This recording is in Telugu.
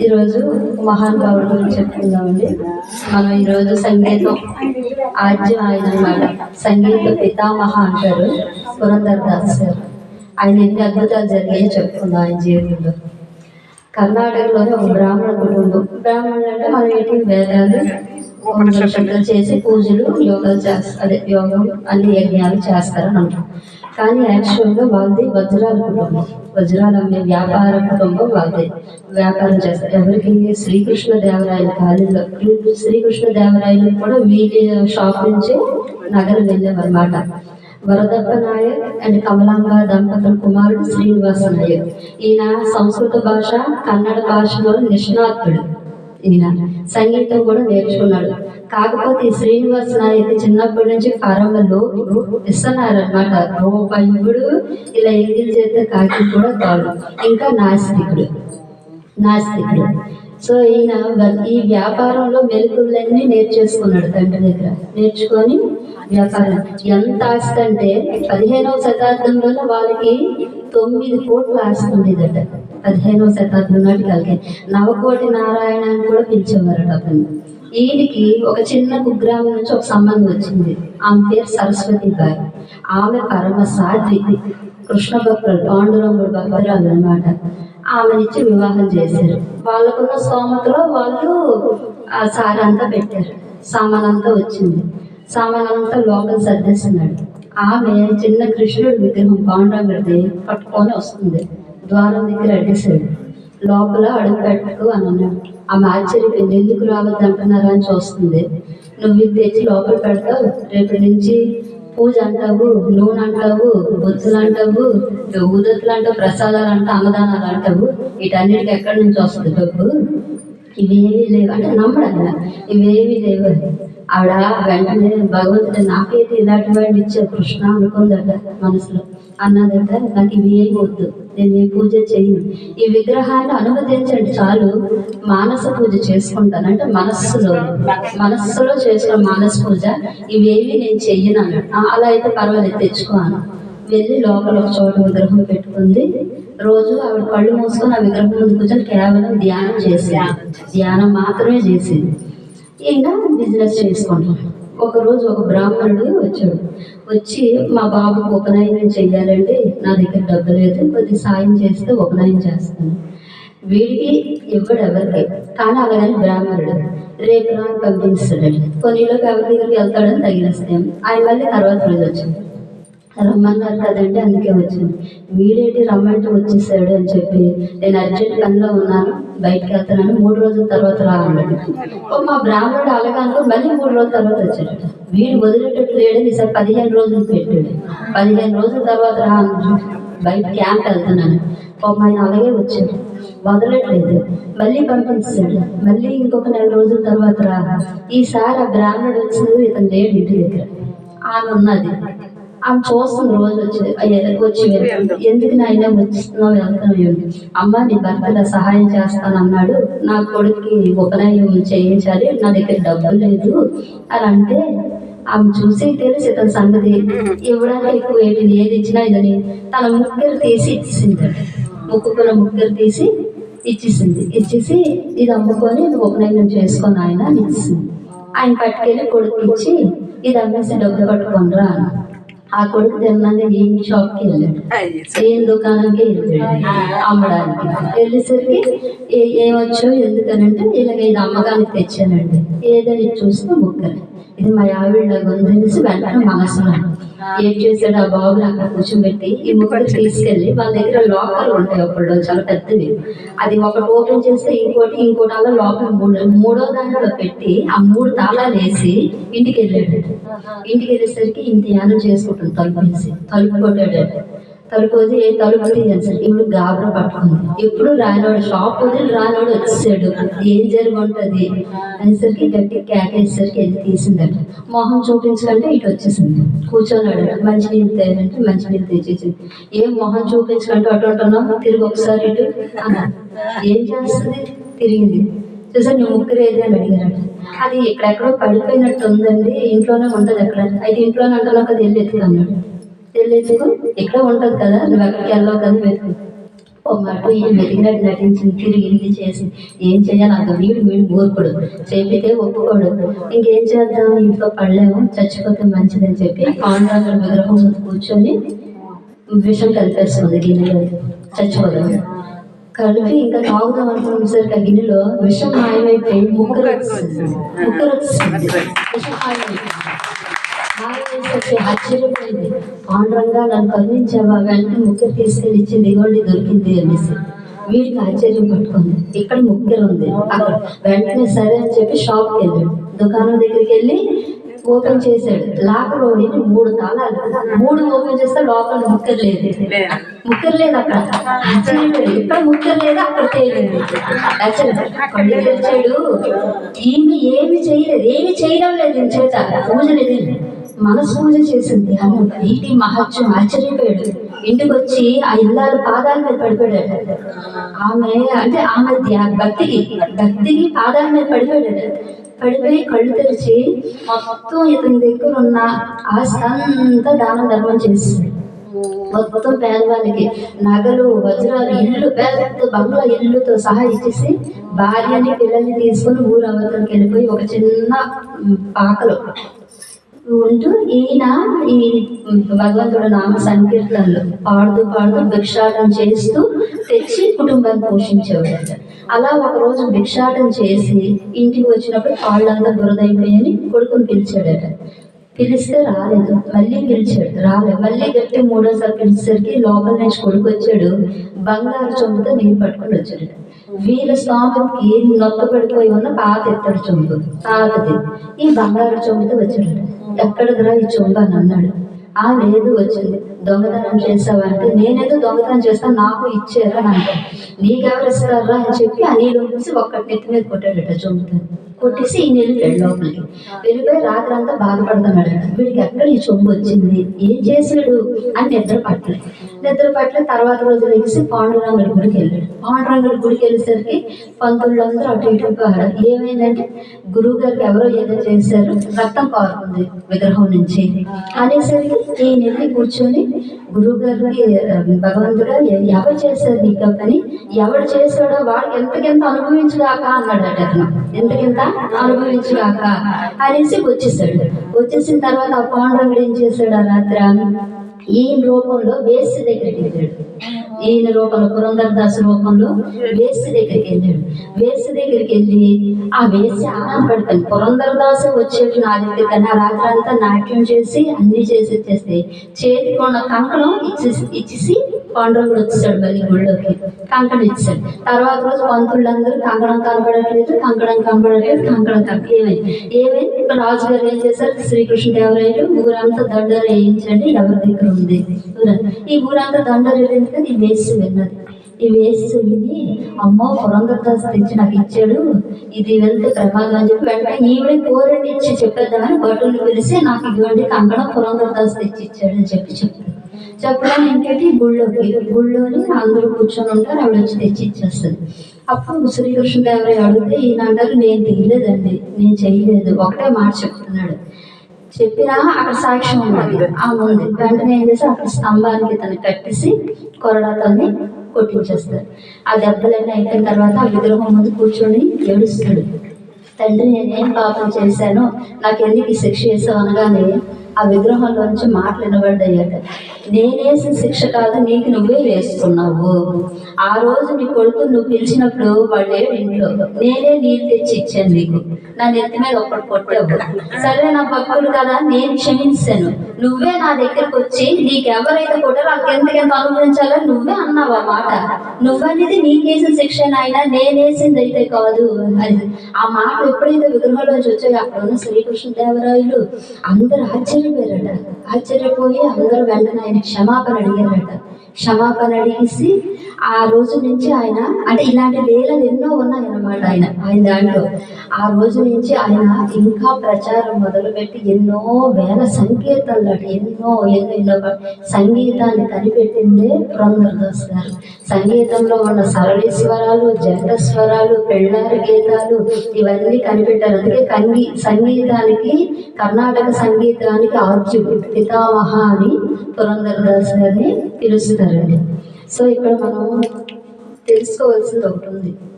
ఈరోజు మహానుభావుడి గురించి చెప్పుకుందామండి. మనం ఈరోజు సంగీతం ఆద్యం ఆయన అన్నమాట సంగీత పితామహ అంటారు పురంధర్ దాస్ గారు ఆయన ఎన్ని అద్భుతాలు జరిగాయో చెప్పుకుందాం ఆయన జీవితంలో. కర్ణాటకలోని ఒక బ్రాహ్మణ కుటుంబం బ్రాహ్మణులు అంటే మనం ఏంటి? వేదాలు చేసి పూజలు యోగాలు చేస్తారు అదే యోగం అన్ని యజ్ఞాలు చేస్తారని అంటాం కానీ యాక్చువల్గా వాళ్ళది వజ్రాల కుటుంబం. వజ్రాలు అమ్మే వ్యాపార కుటుంబం వాళ్ళది. వ్యాపారం చేస్తారు ఎవరికి శ్రీకృష్ణ దేవరాయల కాలంలో శ్రీకృష్ణ దేవరాయలు కూడా వీటి షాప్ నుంచి నగరం వెళ్ళేవన్నమాట వరదప్ప నాయక్ అండ్ కమలాంబ దంపతుల కుమారుడు శ్రీనివాస నాయక్. ఈయన సంస్కృత భాష కన్నడ భాషలో నిష్ణాతుడు. ఈయన. సంగీతం కూడా నేర్చుకున్నాడు. కాకపోతే ఈ శ్రీనివాస నాయక్ చిన్నప్పటి నుంచి ఫారంలో ఇస్తున్నారు అనమాట ఇలా ఎంగిల్ చేస్తే కాకి కూడా కాదు ఇంకా నాస్తికుడు. నాస్తికుడు. సో ఈయన ఈ వ్యాపారంలో మెలకువలన్నీ నేర్చేసుకున్నాడు తండ్రి దగ్గర. నేర్చుకొని వ్యాపారం. ఎంత ఆస్తి అంటే పదిహేనవ శతాబ్దంలో వాళ్ళకి తొమ్మిది కోట్ల ఆస్తి ఉండేదట. పదిహేనవ శతాబ్దం నాటి కలిగే నవకోటి నారాయణ అని కూడా పిలిచేవారట అతను. ఈయనకి ఒక చిన్న కుగ్రామం నుంచి ఒక సంబంధం వచ్చింది. ఆమె పేరు సరస్వతి బాయ్ ఆమె పరమ సాధ్వి కృష్ణ భక్తులు పాండురంగుడు భక్తురాలు అనమాట ఆమెనిచ్చి వివాహం చేశారు. వాళ్ళకున్న స్తోమతలో వాళ్ళు ఆ సారంతా అంతా పెట్టారు. సామానంతా వచ్చింది. సామానంతా లోపల సర్దేస్తున్నాడు. ఆమె చిన్న కృష్ణుడి విగ్రహం పాండురంగుడిది పట్టుకొని వస్తుంది. ద్వారం దగ్గర అడ్డేశాడు. లోపల అడుగు పెట్టకు అని అన్నాడు. ఆమె ఆశ్చర్యపోయింది ఎందుకు రావద్దు అంటున్నారా అని చూస్తుంది. నువ్వు ఇది తెచ్చి లోపల పెడతావు. రేపటి నుంచి పూజ అంటావు నూనె అంటావు బొత్తులు అంటావు ఉదత్తులు అంటావు ప్రసాదాలు అంటావు అన్నదానాలు అంటావు వీటన్నిటికీ ఎక్కడి నుంచి వస్తుంది డబ్బు? ఇవేమీ లేవు. అంటే నమ్మడు ఆయన ఇవేమీ లేవు ఆవిడ వెంటనే భగవంతుడు నాకైతే ఇలాంటి వాడిని ఇచ్చారు కృష్ణ అనుకుందట మనసులో. అన్నదట నాకు ఇవి ఏం వద్దు. నేను ఏ పూజ చేయను ఈ విగ్రహాన్ని అనుమతించండి. చాలు. మానస పూజ చేసుకుంటాను. అంటే మనస్సులో. మనస్సులో చేసుకున్న మానస పూజ ఇవేవి నేను చెయ్యను అలా అయితే పర్వాలేదు. తెచ్చుకోను వెళ్ళి లోపల ఒక చోట విగ్రహం పెట్టుకుంది. రోజు ఆవిడ కళ్ళు మూసుకొని ఆ విగ్రహం ముందు కూర్చొని కేవలం ధ్యానం చేసేది. ధ్యానం మాత్రమే చేసేది. ఈయన బిజినెస్ చేసుకుంటాం. ఒక రోజు ఒక బ్రాహ్మణుడు వచ్చాడు. వచ్చి మా బాబుకు ఉపనయనం చెయ్యాలండి. నా దగ్గర డబ్బు లేదు. కొద్ది సాయం చేస్తే ఉపనయనం చేస్తాను. వీడికి ఇవ్వడు ఎవరికి. కానీ అలాగని బ్రాహ్మణుడు రేపు రాని పంపిస్తాడు కొన్నిలోకి ఎవరి దగ్గరికి వెళ్తాడని తగిలిస్తాం ఆయన మళ్ళీ తర్వాత రోజు వచ్చింది. రమ్మన్నారు కదండి అందుకే వచ్చింది. వీడేంటి రమ్మంటే వచ్చేసాడు అని చెప్పి నేను అర్జెంట్ పనిలో ఉన్నాను బయటకు వెళ్తున్నాను మూడు రోజుల తర్వాత రా అన్నాడు మా బ్రాహ్మణుడు అలాగా అనుకో మళ్ళీ మూడు రోజుల తర్వాత వచ్చాడు. వీడు వదిలేటట్టు లేడని ఈసారి పదిహేను రోజులు పెట్టాడు. పదిహేను రోజుల తర్వాత రా బయట క్యాంప్ వెళ్తున్నాను. ఆయన అలాగే వచ్చాడు. వదలట్లేదు. మళ్ళీ పంపించాడు. మళ్ళీ ఇంకొక నెల రోజుల తర్వాత రా. ఈసారి ఆ బ్రాహ్మణుడు వచ్చినది ఇతను లేడు ఇంటి దగ్గర. ఆమె ఉన్నది. ఆమె చూస్తుంది రోజు వచ్చి వచ్చి ఎందుకు నాయన వచ్చిస్తున్నావు వెళ్తున్నావు అమ్మ నీ భర్త సహాయం చేస్తాను అన్నాడు నా కొడుకుకి ఉపనయం చేయించాలి నా దగ్గర డబ్బు లేదు అని అంటే ఆమె చూసి తెలిసి ఇతని సంగతి ఇవ్వడానికి ఎక్కువ ఏంటి ఏది ఇచ్చినా ఇదని తన ముక్కలు తీసి ఇచ్చేసింది ముక్కుకున్న ముక్కలు తీసి ఇచ్చేసింది. ఇచ్చేసి ఇది అమ్ముకొని ఉపనయనం చేసుకొని ఆయన ఇచ్చేసింది ఆయన పట్టుకెళ్ళి కొడుకు ఇచ్చి ఇది అమ్మేసి డబ్బు పట్టుకొనిరా అని ఆ కొడుకు తిన్నాక ఏం షాప్కి వెళ్ళాడు. ఏం దుకాణంకి వెళ్ళాడు అమ్మడానికి. వెళ్ళేసరికి ఏ ఏమొచ్చో ఎందుకనంటే ఇలాగ ఇది అమ్మకానికి తెచ్చానండి. ఏదని చూస్తే ముక్కలు. ఇది మా ఆవిడ గొంతు వెంటనే మనసులో ఏం చేశాడు ఆ బాబుని అక్కడ కూర్చోబెట్టి ఈ ముక్కలు తీసుకెళ్ళి వాళ్ళ దగ్గర లోకల్ ఉంటాయి అప్పుడు చాలా పెద్దవి. అది ఒకటి ఓపెన్ చేస్తే ఇంకోటి ఇంకోటి అలా లోపల మూడు మూడో దాంట్లో పెట్టి ఆ మూడు తాళాలు వేసి ఇంటికి వెళ్ళాడు. ఇంటికి వెళ్ళేసరికి ఇంత యానం చేసుకుంటుంది తలుపు వేసి తలుపు కొట్టాడు. తలుపు వదిలి ఏ తలుపు తీయాలి ఇప్పుడు గాబరా పట్టుకుంది. ఎప్పుడు రానోడు షాప్ వదిలి రానోడు వచ్చేసాడు. ఏం జరిగి అనేసరికి గట్టి కేకేసరికి వెళ్ళి తీసిందట. మొహం చూపించకంటే ఇటు వచ్చేసింది. కూర్చోన్నాడు మంచినీళ్ళు తేనంటే మంచినీళ్ళు తెచ్చేసింది. ఏం మొహం చూపించకంటే అటు అంటున్నావు తిరిగి ఒకసారి ఇటు. ఏం చేస్తుంది? తిరిగింది. చూసాను నువ్వు ముగ్గురు ఏది అని అడిగారట. అది ఎక్కడెక్కడో పడిపోయినట్టు ఉందండి. ఇంట్లోనే ఉంటుంది ఎక్కడ? అయితే ఇంట్లోనే అంటున్నావు కదా వెళ్ళి ఎత్తుకు తెలియదు. ఇక్కడ ఉంటుంది కదా? నువ్వు ఎక్కడికి వెళ్ళావు కదా? వెతుకు. పొమ్మట్టు ఈయన వెతికినట్టు నటించింది తిరిగింది చేసి ఏం చేయాలి అంత వీడు వీడు ఊరుకోడు చెప్పితే ఒప్పుకోడు. ఇంకేం చేద్దాం? ఇంట్లో పడలేము. చచ్చిపోతే మంచిదని చెప్పి పాండ్రాంగుల విగ్రహం ముందు కూర్చొని విషం కలిపేస్తుంది గిన్నెలో. చచ్చిపోదాం. కలిపి ఇంకా తాగుదాం అనుకునేసరికి ఆ గిన్నెలో విషం మాయమైపోయి ముక్కలు వస్తుంది ముక్కలు వస్తుంది విషం మాయమైపోయింది. ఆశ్చర్యపోయింది పాండురంగా నన్ను కరుణించావా? వెంటనే ముక్కలు తీసుకెళ్ళి ఇచ్చింది ఇగోండి దొరికింది అనేసి. వీడికి ఆశ్చర్యం పట్టుకుంది. ఇక్కడ ముక్కలు ఉంది. అక్కడ. వెంటనే సరే అని చెప్పి షాప్కి వెళ్ళాడు. దుకాణం దగ్గరికి వెళ్ళి ఓపెన్ చేశాడు. లాకర్ ఓపెన్ మూడు తాళాలు. మూడు ఓపెన్ చేస్తే లోపల ముక్కర్ లేదు. ముక్కర్ లేదు అక్కడ. ఆశ్చర్యపోయాడు. ఇక్కడ ముక్కర్ లేదు అక్కడ చేయలేదు కళ్ళు తెరిచాడు ఈమె ఏమి చేయలేదు. ఏమి చేయడం లేదు చేత. పూజ లేదు మనస్పూజ పూజ చేసింది ఒక నీటి మహత్యం ఆశ్చర్యపోయాడు. ఇంటికి వచ్చి ఆ ఇల్లాలు పాదాల మీద పడిపోయాడు. ఆమె అంటే ఆమె ధ్యా- భక్తికి భక్తికి పాదాల మీద పడిపోయాడు. పడిపోయి కళ్ళు తెరిచి మొత్తం ఇతని దగ్గర ఉన్న ఆస్తి అంతా దానం ధర్మం చేసింది. మొత్తం పేదవాళ్ళకి నగలు వజ్రాలు ఇల్లు పెద్ద బంగ్లా ఇల్లుతో సహా ఇచ్చేసి భార్యని పిల్లల్ని తీసుకొని ఊరు అవతలకి వెళ్ళిపోయి ఒక చిన్న పాకలు పాకలో ఉంటూ ఈయన ఈ భగవంతుడు నామ సంకీర్తనలు పాడుతూ పాడుతూ భిక్షాటం చేస్తూ తెచ్చి కుటుంబాన్ని పోషించేవాడు అలా ఒక రోజు భిక్షాటం చేసి ఇంటికి వచ్చినప్పుడు కాళ్ళంతా బురదైపోయని కొడుకుని పిలిచాడట. పిలిస్తే రాలేదు మళ్ళీ పిలిచాడు. రాలేదు మళ్ళీ గట్టి మూడోసారి పిలిచేసరికి లోపల నుంచి కొడుకు వచ్చాడు బంగారు చొంపుతో నీళ్ళు పట్టుకొని వచ్చాడు వీళ్ళ స్వామికి నొక్క పడిపోయి ఉన్న పాత ఎత్తడి చొంపు పాతది. ఈ బంగారు చొంపుతో వచ్చాడు ఎక్కడదిరా ఈ చొంపు అని అన్నాడు. ఆ లేదు వచ్చింది. దొంగతనం చేసావంటే నేనేదో దొంగతనం చేస్తాను నాకు ఇచ్చారా అని అంటాను నీకెవరు ఇస్తారా అని చెప్పి ఆ నీళ్ళు చూసి ఒక్కటి నెత్తి మీద కొట్టాడట చొంపుతాను కొట్టేసి ఈ నీళ్ళు వెళ్ళి లోపలికి. వెళ్ళిపోయి రాత్రి అంతా బాధపడుతున్నాడు వీడికి ఎక్కడ ఈ చొంబు వచ్చింది? ఏం చేశాడు? అని నిద్ర పట్టలే నిద్ర పట్ల తర్వాత రోజు లేచి పాండురంగుడి గుడికి వెళ్ళాడు. పాండురంగుడి గుడికి వెళ్ళేసరికి పంతులందరూ అటు ఇటు పోయారు. ఏమైందంటే గురువు గారికి ఎవరో ఏదో చేశారు రక్తం కారుతుంది విగ్రహం నుంచి. అనేసరికి ఈయన వెళ్ళి కూర్చొని గురువు గారికి భగవంతుడు ఎవరు చేశారు నీకు ఆ ఎవడు చేశాడో వాడికి ఎంతకెంత అనుభవించుగాక? అన్నాడు అతను. ఎంతకెంత అనుభవించుగాక? అనేసి వచ్చేసాడు. వచ్చేసిన తర్వాత ఆ పాండురంగుడు ఏం చేశాడు ఆ రాత్రి? ఈయన రూపంలో వేసి దగ్గరికి వెళ్ళాడు. ఈయన రూపంలో పురంధరదాసు రూపంలో వేసి దగ్గరికి వెళ్ళాడు. వేసి దగ్గరికి వెళ్ళి ఆ వేసి ఆనందపడతాను పురంధరదాసు వచ్చేట్టు నా దగ్గర కానీ రాత్రంతా రాత్రి అంతా నాట్యం చేసి అన్ని చేసి ఇచ్చేస్తే చేతికి కంకణం ఇచ్చేసి ఇచ్చేసి పాండవుడు వచ్చాడు మళ్ళీ గుళ్ళోకి. కంకణం ఇచ్చాడు తర్వాత రోజు పంతులందరూ కంకణం కనబడట్లేదు కంకణం కనబడట్లేదు కంకణం కనబ ఏమైంది? ఏమైంది? ఇప్పుడు రాజుగారు ఏం చేశారు? శ్రీకృష్ణదేవరాయలు ఊరంతా దండలు వేయించండి ఎవరి దగ్గర ఉంది? ఈ ఊరంతా దండలు వెళ్ళింది కదా ఈ వేసి విన్నది ఈ వేసి విని అమ్మ పురంధరదాస్ తెచ్చి నాకు ఇచ్చాడు. ఇది వెళ్తే ప్రమాదం అని చెప్పి వెంటనే ఈవిడ కోరండి ఇచ్చి చెప్పేద్దామని భటుల్ని పిలిచి నాకు ఇవ్వండి కంకణం పురంధరదాస్ తెచ్చి ఇచ్చాడు అని చెప్పి చెప్పాడు. చెప్పడానికి ఏంటంటే గుళ్ళోకి గుళ్ళోని అందరూ కూర్చొని ఉంటారు ఆవిడ వచ్చి తెచ్చి ఇచ్చేస్తుంది. అప్పుడు శ్రీకృష్ణదేవరాయ అడిగితే ఈయన అంటారు నేను తీయలేదండి నేను చేయలేదు. ఒకటే మాట చెప్తున్నాడు. చెప్పినా అక్కడ సాక్ష్యం ఉన్నది ఆ ఉంది వెంటనే ఏం చేసి అక్కడ స్తంభానికి తను కట్టేసి కొరడాతోని కొట్టించేస్తారు. ఆ దెబ్బలన్నీ అయిపోయిన తర్వాత ఆ విగ్రహం ముందు కూర్చొని ఏడుస్తాడు. తండ్రి నేనేం పాపం చేశాను? నాకు ఎందుకు ఈ శిక్ష చేసావు అనగానే ఆ విగ్రహంలోంచి మాటలు వినబడ్డాయట. నేనేసిన శిక్ష కాదు నీకు నువ్వే వేసుకున్నావు. ఆ రోజు నీ కొడుకు నువ్వు పిలిచినప్పుడు వాళ్ళే ఇంట్లో నేనే నీరు తెచ్చి ఇచ్చాను నీకు. నా నెత్తి మీద ఒకటి కొట్టావు. సరే నా భక్తులు కదా నేను క్షమించాను. నువ్వే నా దగ్గరకు వచ్చి నీకు ఎవరైతే కొట్టారో వాళ్ళకి ఎంతకెంత అనుభవించాలో నువ్వే అన్నావు ఆ మాట. నువ్వనేది నీకేసిన శిక్ష అయినా నేనేసింది అయితే కాదు అది ఆ మాట ఎప్పుడైతే విగ్రహంలోంచి వచ్చాయో అక్కడ ఉన్న శ్రీకృష్ణదేవరాయలు అందరు ఆశ్చర్యపోయారట. ఆశ్చర్యపోయి అందరూ వెంటనే ఆయన క్షమాపణ అడిగారట క్షమాపణ అడిగేసి ఆ రోజు నుంచి ఆయన అంటే ఇలాంటి లీలలు ఎన్నో ఉన్నాయి అన్నమాట ఆయన ఆయన దాంట్లో. ఆ రోజు నుంచి ఆయన ఇంకా ప్రచారం మొదలుపెట్టి ఎన్నో వేల సంకీర్తనలు అట ఎన్నో ఎన్నో ఎన్నో సంగీతాన్ని కనిపెట్టిందే పురంధరదాస్ గారు. సంగీతంలో ఉన్న సరళి స్వరాలు జంట స్వరాలు పెళ్ళారి గీతాలు ఇవన్నీ కనిపెట్టారు. అందుకే కంగి సంగీతానికి కర్ణాటక సంగీతానికి ఆద్యుడు పితామహ అని పురంధరదాస్ గారిని పిలుస్తారండి. 所以爸爸妈妈连错字都不能。